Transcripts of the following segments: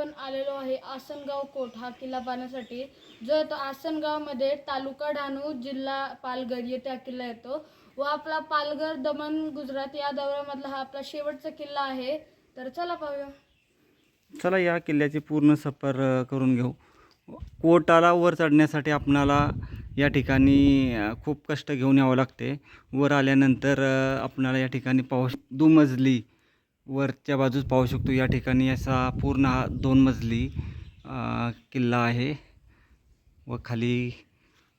आपण आलेलो आहे. आसनगाव कोट हा किल्ला पाहण्यासाठी. जो तो आसनगावमध्ये तालुका डहाणू जिल्हा पालघर येथे हा किल्ला येतो व आपला पालघर दमण गुजरात या दौऱ्यामधला हा आपला शेवटचा किल्ला आहे. तर चला पाहूया. चला या किल्ल्याची पूर्ण सफर करून घेऊ. कोटाला वर चढण्यासाठी आपणाला या ठिकाणी खूप कष्ट घेऊन यावं लागते. वर आल्यानंतर आपणाला या ठिकाणी पाऊस दुमजली वरच्या बाजूस पाहू शकतो या ठिकाणी असा पूर्ण हा दोन मजली किल्ला आहे व खाली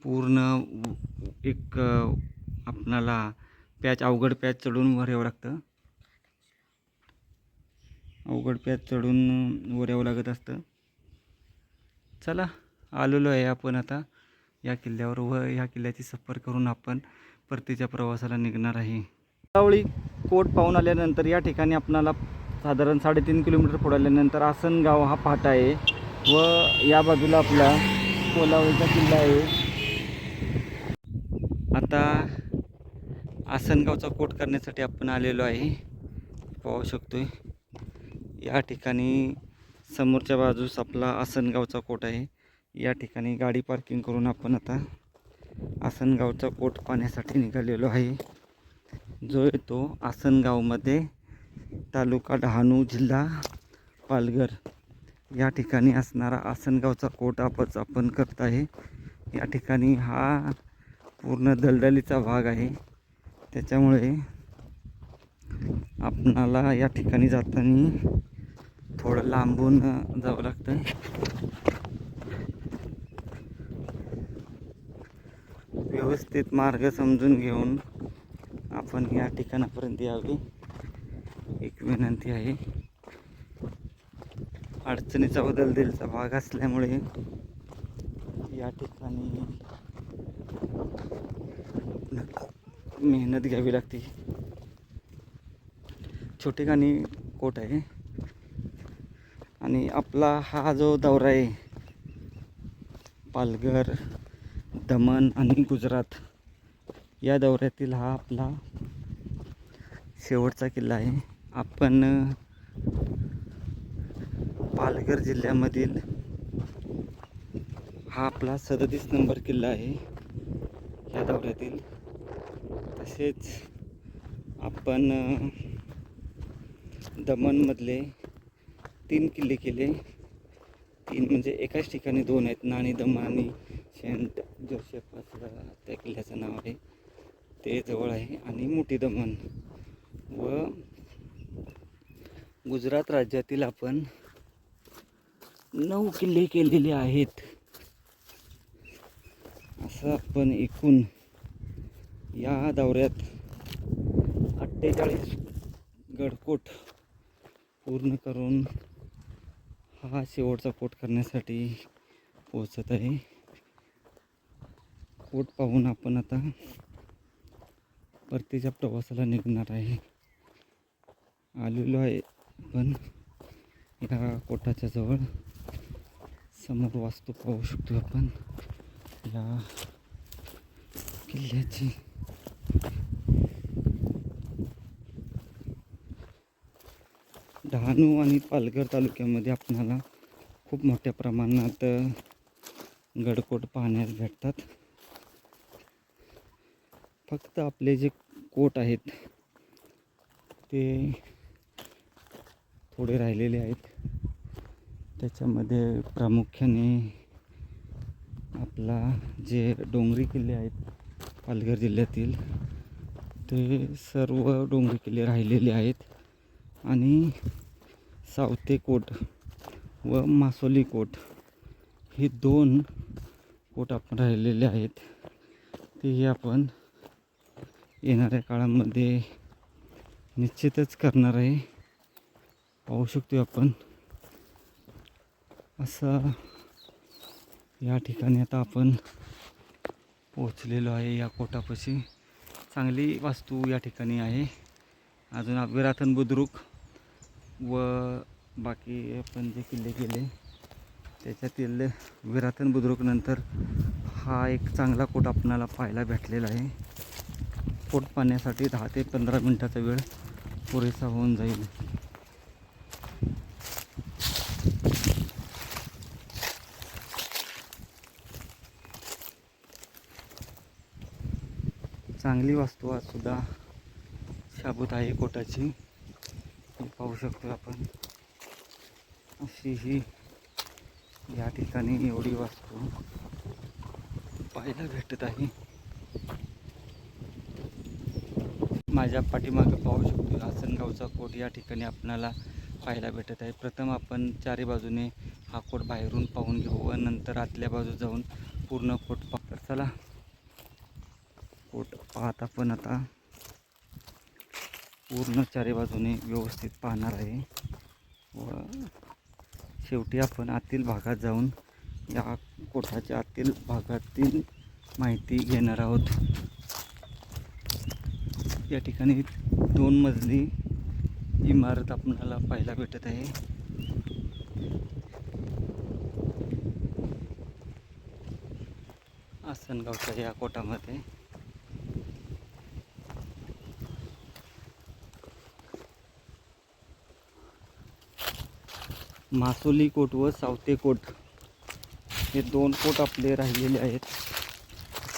पूर्ण एक आपणाला पॅच अवघड पॅच चढून वर यावं लागतं. अवघड पॅच चढून वर यावं लागत असतं. चला आलेलो आहे आपण आता या किल्ल्यावर व ह्या किल्ल्याची सफर करून आपण परतीच्या प्रवासाला निघणार आहे. सावळी कोट पाहून आल्यानंतर या ठिकाणी आपणाला साधारण साडेतीन किलोमीटर पुढे आल्यानंतर आसनगाव हा फाटा आहे व या बाजूला आपला कोलावळीचा किल्ला आहे. आता आसनगावचा कोट करण्यासाठी आपण आलेलो आहे. पाहू शकतो या ठिकाणी समोरच्या बाजूस आपला आसनगावचा कोट आहे. या ठिकाणी गाडी पार्किंग करून आपण आता आसनगावचा कोट पाहण्यासाठी निघालेलो आहे. जो येतो आसनगावमध्ये तालुका डहाणू जिल्हा पालघर. या ठिकाणी असणारा आसनगावचा कोट आपच आपण करत आहे. या ठिकाणी हा पूर्ण दलदलीचा भाग आहे. त्याच्यामुळे आपणाला या ठिकाणी जाताना थोडं लांबून जावं लागतं व्यवस्थित मार्ग समजून घेऊन आपण या ठिकाणापर्यंत यावे. एक विनंती आहे. अडचणीचा बदल दिलचा भाग असल्यामुळे या ठिकाणी मेहनत घ्यावी लागते. छोटेखानी कोट आहे. आणि आपला हा जो दौरा आहे पालघर दमण आणि गुजरात या दौऱ्यातील हा आपला शेवटचा किल्ला आहे. आपण पालघर जिल्ह्यामधील हा आपला सदतीस नंबर किल्ला आहे. या दौऱ्यातील. तसेच आपण दमणमधले तीन किल्ले केले. तीन म्हणजे एकाच ठिकाणी दोन आहेत. नाणी दमण आणि सेंट जोसेफ असं त्या किल्ल्याचं नाव आहे. ते जवळ आहे आणि मोठी दमण. व गुजरात राज्यातील आपण नऊ किल्ले केलेले आहेत. असं आपण एकूण या दौऱ्यात अठ्ठेचाळीस गडकोट पूर्ण करून हा शेवटचा कोट करण्यासाठी पोचत आहे. कोट पाहून आपण आता परतीच्या प्रवासाला निघणार आहे. आलेलो आहे आपण या कोटाच्या जवळ समोर वास्तू पाहू शकतो आपण. या किल्ल्याची. डहाणू आणि पालघर तालुक्यामध्ये आपणाला खूप मोठ्या प्रमाणात गडकोट पाहण्यास भेटतात. फक्त आपले जे कोट आहेत ते थोडे राहिलेले आहेत. त्याच्यामध्ये प्रामुख्याने आपला जे डोंगरी किल्ले आहेत पालघर जिल्ह्यातील ते सर्व डोंगरी किल्ले राहिलेले आहेत. आणि सावते कोट व मासोली कोट हे दोन कोट आपण राहिलेले आहेत. तेही आपण येणाऱ्या काळामध्ये निश्चितच करणार आहे. पाहू शकतो आपण. असं या ठिकाणी आता आपण पोचलेलो आहे या कोटापाशी. चांगली वास्तू या ठिकाणी आहे. अजून विराथन बुद्रुक व बाकी आपण जे किल्ले केले त्याच्यातील विराथन बुद्रुकनंतर हा एक चांगला कोट आपणाला पाहायला भेटलेला आहे. पोट पाण्यासाठी दहा ते पंधरा मिनटाचा वेळ पुरेसा होऊन जाईल. चांगली वास्तू आज सुद्धा शाबूत आहे कोटाची पाहू शकतो आपण. अशी ही या ठिकाणी एवढी वास्तू पाहायला भेटत आहे. माझ्या पाठीमागे पाहू शकतो आसनगावचा कोट या ठिकाणी आपणाला पाहायला भेटत आहे. प्रथम आपण चारी बाजूने हा कोट बाहेरून पाहून घेऊ व नंतर आतल्या बाजू जाऊन पूर्ण कोट पाहू. तर चला कोट पाहत आपण आता पूर्ण चारी बाजूने व्यवस्थित पाहणार आहे. व शेवटी आपण आतील भागात जाऊन या कोठाच्या आतील भागातील माहिती घेणार आहोत. या ठिकाणी दोन मजली इमारत आपणाला पाहायला भेटत आहे. आसनगावच्या या कोटामध्ये. मासोली कोट व सावते कोट हे दोन कोट आपले राहिलेले आहेत.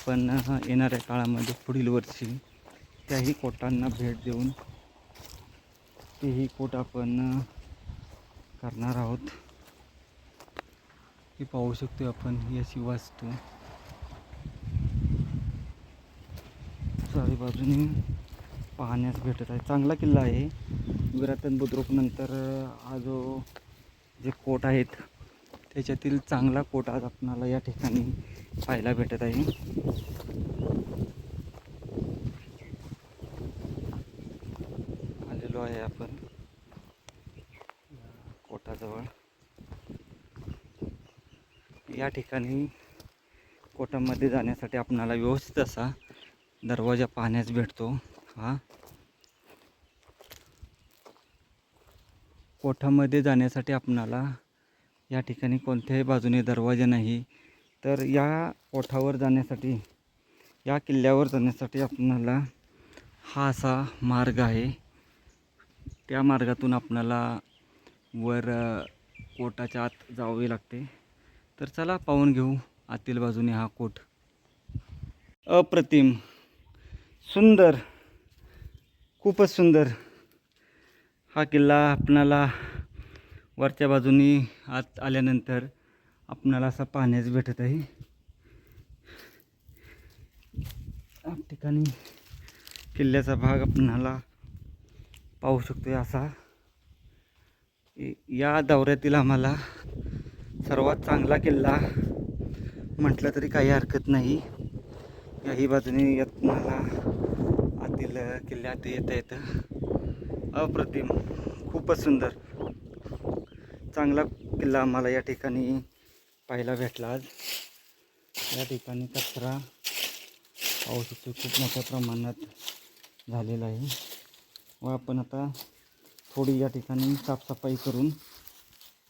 पण येणाऱ्या काळामध्ये पुढील वर्षी त्याही कोटांना भेट देऊन तेही कोट आपण करणार आहोत. हे पाहू शकतो आपण ही अशी वास्तू चारी बाजूने पाहण्यास भेटत आहे. चांगला किल्ला आहे. विराटन बुद्रुक नंतर हा जो जे कोट आहेत त्याच्यातील चांगला कोट आज आपणाला या ठिकाणी पाहायला भेटत आहे आलेलो आहे आपण. कोटाजवळ. या ठिकाणी कोटामध्ये जाण्यासाठी आपणाला व्यवस्थित असा दरवाजा पाहण्यास भेटतो हा. कोठामध्ये जाण्यासाठी आपणाला या ठिकाणी कोणत्याही बाजूने दरवाजा नाही. तर या कोठावर जाण्यासाठी या किल्ल्यावर जाण्यासाठी आपणाला हा असा मार्ग आहे. त्या मार्गातून आपणाला वर कोटाच्या आत जावे लागते. तर चला पाहून घेऊ आतील बाजूने हा कोट. अप्रतिम. सुंदर. खूपच सुंदर. हा किल्ला आपणाला वरच्या बाजूनी आत आल्यानंतर आपणाला असा पाहण्यास भेटत आहे. ठिकाणी किल्ल्याचा भाग आपणाला पाहू शकतो असा. या दौऱ्यातील आम्हाला सर्वात चांगला किल्ला म्हटलं तरी काही हरकत नाही. याही बाजूने येत मला आतील किल्ल्यात येता येतं अप्रतिम खूपच सुंदर चांगला किल्ला आम्हाला या ठिकाणी पाहायला भेटला आज. या ठिकाणी कचरा पाहू शकतो खूप मोठ्या प्रमाणात झालेला आहे. व अपन आता थोडी या ठिकाणी साफसफाई करूँ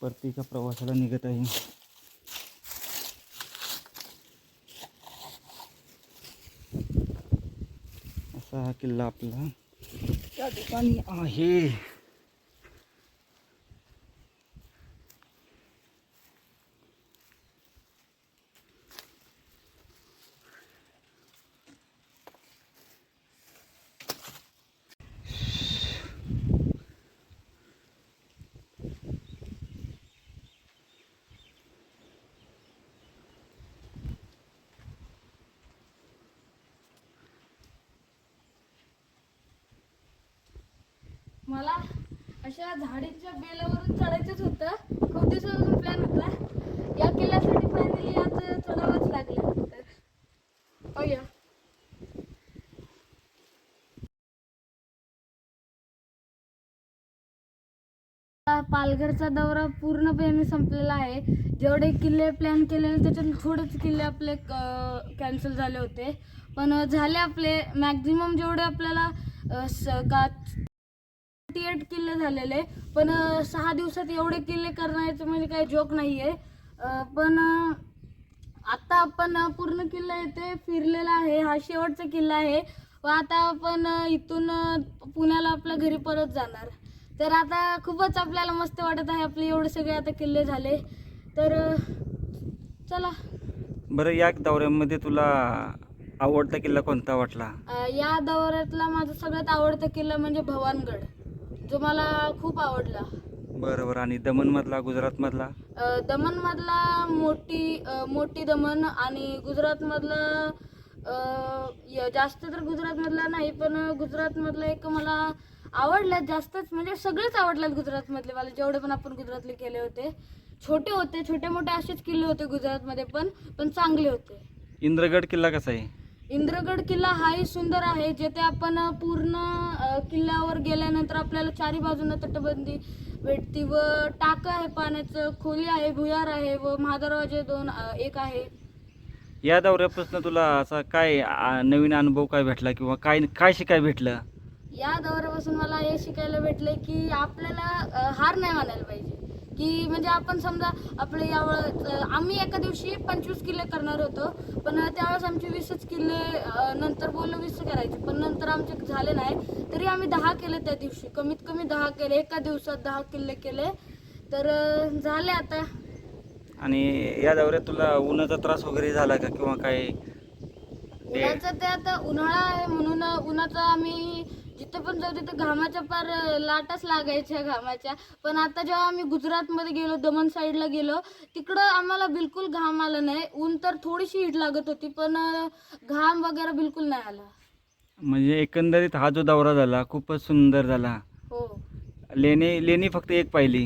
पर प्रवासाला निगत है असा हा किल्ला आहे. मला अशा झाडीच्या बेलावरून चढायचंच होतं. खूप दिवसापासून प्लॅन होता. या किल्ल्यासाठी फायनली आज चढावंच लागलं. तर या पालघरचा दौरा पूर्णपणे संपलेला आहे. जेवढे किल्ले प्लॅन केलेले त्याच्यात थोडेच किल्ले आपले कॅन्सल झाले होते. पण झाले आपले. मॅक्झिमम जेवढे आपल्याला का थर्टी एट किल्ले झालेले पण सहा दिवसात एवढे किल्ले करण्याचं म्हणजे काही जोक नाही आहे पण अं, आता आपण पूर्ण किल्ला इथे फिरलेला आहे. हा शेवटचा किल्ला आहे. व आता आपण इथून पुण्याला आपल्या घरी परत जाणार. तर आता खूपच आपल्याला मस्त वाटत आहे. आपले एवढे सगळे आता किल्ले झाले. तर चला. बरं या दौऱ्यामध्ये तुला आवडता किल्ला कोणता वाटला? या दौऱ्यातला माझा सगळ्यात आवडता किल्ला म्हणजे भवानगड. जो मला खूप आवडला. बरं बरं आणि दमनमधला गुजरातमधला? अ, दमणमधला मोठी अ, मोठी दमण आणि गुजरातमधला अ, य- जास्त तर गुजरातमधला नाही पण गुजरातमधला एक मला आवडला जास्तच म्हणजे सगळेच आवडलेत गुजरातमधले. मला जेवढे पण आपण गुजरातले केले होते छोटे होते छोटे मोठे असेच किल्ले होते गुजरातमध्ये पण पण चांगले होते. इंद्रगड किल्ला कसा आहे? इंद्रगड किल्ला हाही सुंदर आहे जेथे आपण पूर्ण किल्ल्यावर गेल्यानंतर आपल्याला चारी बाजूनं तटबंदी भेटती व टाकं आहे पाण्याचं खोली आहे भुयार आहे व महादरवाजे दोन एक आहे. या दौऱ्यापासून तुला असा काय आ, नवीन अनुभव काय भेटला किंवा काय काय शिकाय भेटलं? या दौऱ्यापासून मला हे शिकायला भेटले की आपल्याला अ, हार नाही मानायला पाहिजे. की म्हणजे आपण समजा आपले यावेळेस आम्ही एका दिवशी पंचवीस किल्ले करणार होतो पण त्यावेळेस आमचे वीसच किल्ले नंतर बोललो वीस करायचे पण नंतर आमचे झाले नाही तरी आम्ही दहा केले त्या दिवशी कमीत कमी दहा केले एका दिवसात दहा किल्ले केले तर झाले आता. आणि या दौऱ्यात तुला उन्हाचा त्रास वगैरे झाला का किंवा काय? उन्हाचं ते आता उन्हाळा आहे म्हणून उन्हाचं आम्ही जिथे पण जाऊ तिथे घामाच्या पार लाटच लागायच्या घामाच्या. पण आता जेव्हा आम्ही गुजरातमध्ये गेलो दमण साईडला गेलो तिकडं आम्हाला बिलकुल घाम आला नाही. ऊन तर थोडीशी हीट लागत होती पण घाम वगैरे बिलकुल नाही आला. म्हणजे एकंदरीत हा जो दौरा झाला खूपच सुंदर झाला. हो. लेणी लेणी फक्त एक पाहिली.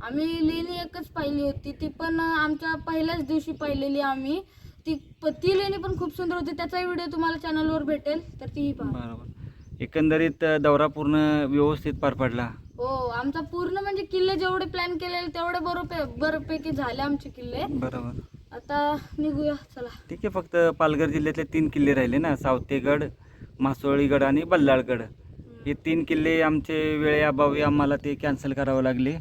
आम्ही लेणी एकच पाहिली होती. ती पण आमच्या पहिल्याच दिवशी पाहिलेली आम्ही. ती ती लेणी पण खूप सुंदर होती. त्याचा व्हिडिओ तुम्हाला चॅनलवर भेटेल तर तीही पहा. बरोबर. एकंदरीत दौरा पूर्ण व्यवस्थित पार पडला. हो आमचा पूर्ण म्हणजे किल्ले जेवढे प्लॅन केलेले तेवढे बरोबर झाले आमचे किल्ले. बरोबर. आता निघूया चला. ठीक आहे फक्त पालघर जिल्ह्यातले तीन किल्ले राहिले ना सावतेगड मासोळीगड आणि बल्लाळगड. हे तीन किल्ले आमचे वेळेअभावी आम्हाला ते कॅन्सल करावं लागले.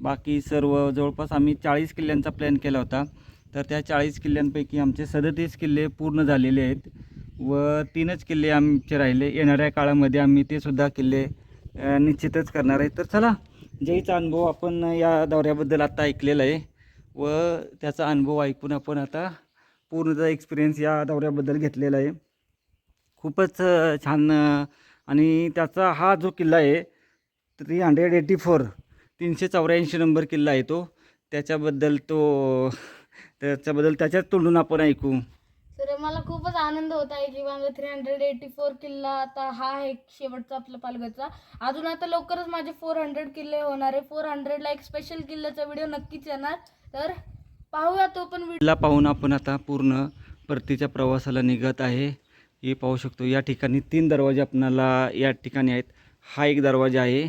बाकी सर्व जवळपास आम्ही चाळीस किल्ल्यांचा प्लॅन केला होता. तर त्या चाळीस किल्ल्यांपैकी आमचे सदतीस किल्ले पूर्ण झालेले आहेत. व तीनच किल्ले आमचे राहिले. येणाऱ्या काळामध्ये आम्ही ते सुद्धा किल्ले निश्चितच करणार आहे. तर चला जयचा अनुभव आपण या दौऱ्याबद्दल आता ऐकलेला आहे. व त्याचा अनुभव ऐकून आपण आता पूर्णतः एक्सपिरियन्स या दौऱ्याबद्दल घेतलेला आहे. खूपच छान आणि त्याचा हा जो किल्ला आहे थ्री हंड्रेड एटी फोर तीनशे चौऱ्याऐंशी नंबर किल्ला आहे तो. त्याच्याबद्दल तो त्याच्याबद्दल त्याच्याच तोंडून आपण ऐकू. तर मला खूपच आनंद होत आहे की माझा थ्री हंड्रेड एटी फोर किल्ला आता हा आहे शेवटचा आपला पालघरचा. अजून आता लवकरच माझे फोर हंड्रेड किल्ले होणार आहे. फोर हंड्रेडला एक स्पेशल किल्ल्याचा व्हिडिओ नक्कीच येणार. तर पाहूया तो पण व्हिडिओ किल्ला पाहून आपण आता पूर्ण परतीच्या प्रवासाला निघत आहे. हे पाहू शकतो. या ठिकाणी तीन दरवाजे आपणाला या ठिकाणी आहेत. हा एक दरवाजा आहे.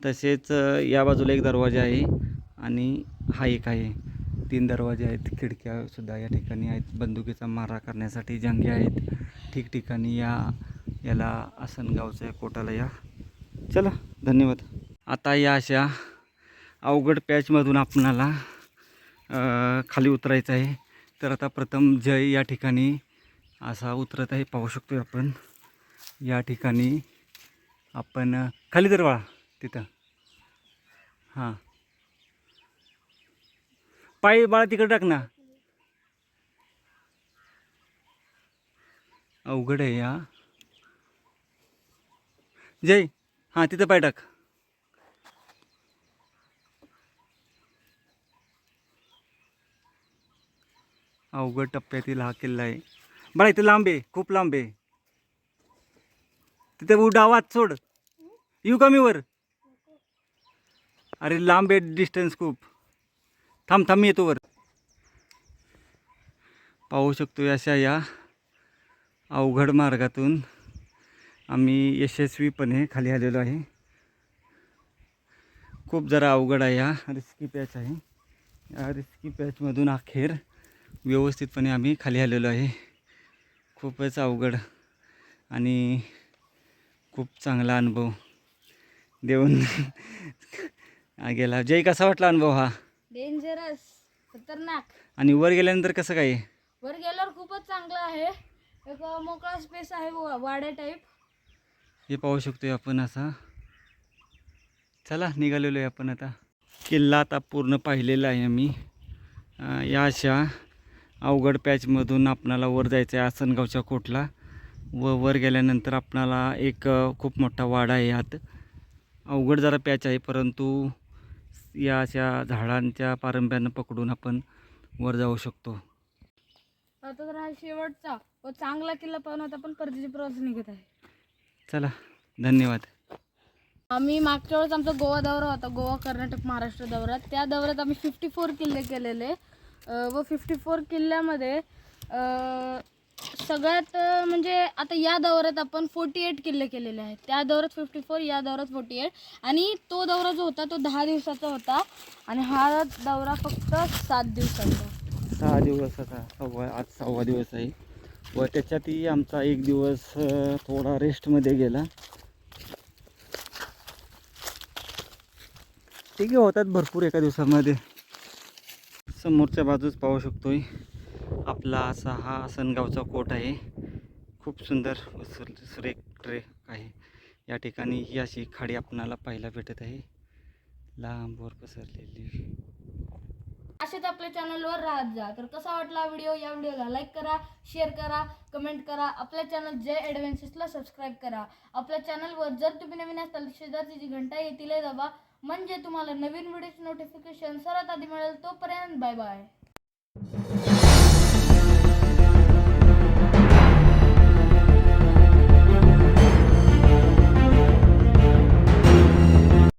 तसेच या बाजूला एक दरवाजा आहे आणि हा एक आहे. तीन दरवाजे आहेत खिडक्यासुद्धा या ठिकाणी आहेत. बंदुकीचा मारा करण्यासाठी जंगे आहेत. ठिकठिकाणी या याला आसनगावच्या कोटाला या. चला धन्यवाद. आता या अशा अवघड पॅचमधून आपणाला खाली उतरायचं आहे. तर आता प्रथम जय या ठिकाणी असा उतरत आहे पाहू शकतो आपण. या ठिकाणी आपण खाली तर तिथं. हां. पाय बाळा तिकडे टाक ना. अवघड आहे या. जय हां तिथं पाय टाक. अवघड टप्प्यातील हा किल्ला आहे. बाळा इथे लांब आहे खूप लांब आहे. तिथे उडा आवाज सोड. येऊ कमी वर? अरे लांब आहे डिस्टन्स खूप. थांब थांब मी येतो वर. पाहू शकतो अशा या अवघड मार्गातून आम्ही यशस्वीपणे खाली आलेलो आहे. खूप जरा अवघड आहे हा रिस्की पॅच आहे. या रिस्की पॅचमधून अखेर व्यवस्थितपणे आम्ही खाली आलेलो आहे. खूपच अवघड आणि खूप चांगला अनुभव देऊन गेला जय कसा वाटला अनुभव हा? डेंजरस खतरनाक. आणि वर गेल्यानंतर कसं काय? वर गेल्यावर खूपच चांगलं आहे. एक मोकळा स्पेस आहे वा- वाड्या टाईप हे पाहू शकतोय आपण असा. चला निघालेलो आहे आपण आता. किल्ला आता पूर्ण पाहिलेला आहे आम्ही. अं, या अशा अवघड पॅचमधून आपणाला वर जायचं आहे आसनगावच्या कोटला. व वर गेल्यानंतर आपणाला एक अ, खूप मोठा वाडा आहे यात. अवघड जरा पॅच आहे परंतु या अशा झाडांच्या पारंब्यानं पकडून आपण वर जाऊ शकतो. आता तर हा शेवटचा व चांगला किल्ला पाहून आता आपण परतीची प्रवास निघत आहे. चला धन्यवाद. आम्ही मागच्या वेळेस आमचा गोवा दौरा होता गोवा कर्नाटक महाराष्ट्र दौरा त्या दौऱ्यात आम्ही फिफ्टी फोर किल्ले केलेले. व फिफ्टी फोर किल्ल्यामध्ये सगळ्यात म्हणजे आता या दौऱ्यात आपण फोर्टी एट किल्ले केलेले आहेत. त्या दौऱ्यात फिफ्टी फोर या दौऱ्यात फोर्टी एट आणि तो दौरा जो होता तो दहा दिवसाचा होता. आणि हा दौरा फक्त सात दिवसाचा. सहा दिवसाचा. सव्वा आज सहावा दिवस आहे. व त्याच्यातही आमचा एक दिवस थोडा रेस्टमध्ये गेला. ठीक आहे होतात भरपूर एका दिवसामध्ये. समोरच्या बाजूच पाहू शकतोय. आपला असा हा आसनगावचा कोट आहे. खूप सुंदर व सुर- सुरेख ट्रेक आहे. या ठिकाणी ही अशी खाडी आपणाला पाहायला भेटत आहे. लांबवर पसरलेली. असेच आपल्या चॅनलवर राहत जा. तर कसा वाटला व्हिडिओ? या व्हिडिओला लाईक करा शेअर करा कमेंट करा. आपल्या चॅनल जय ॲडव्हेंचर्सला सबस्क्राईब करा. आपल्या चॅनलवर जर तुम्ही नवीन असाल शेजारची जी घंटा आहे तिला दाबा. म्हणजे तुम्हाला नवीन व्हिडिओचे नोटिफिकेशन सर्वात आधी मिळेल तोपर्यंत बाय बाय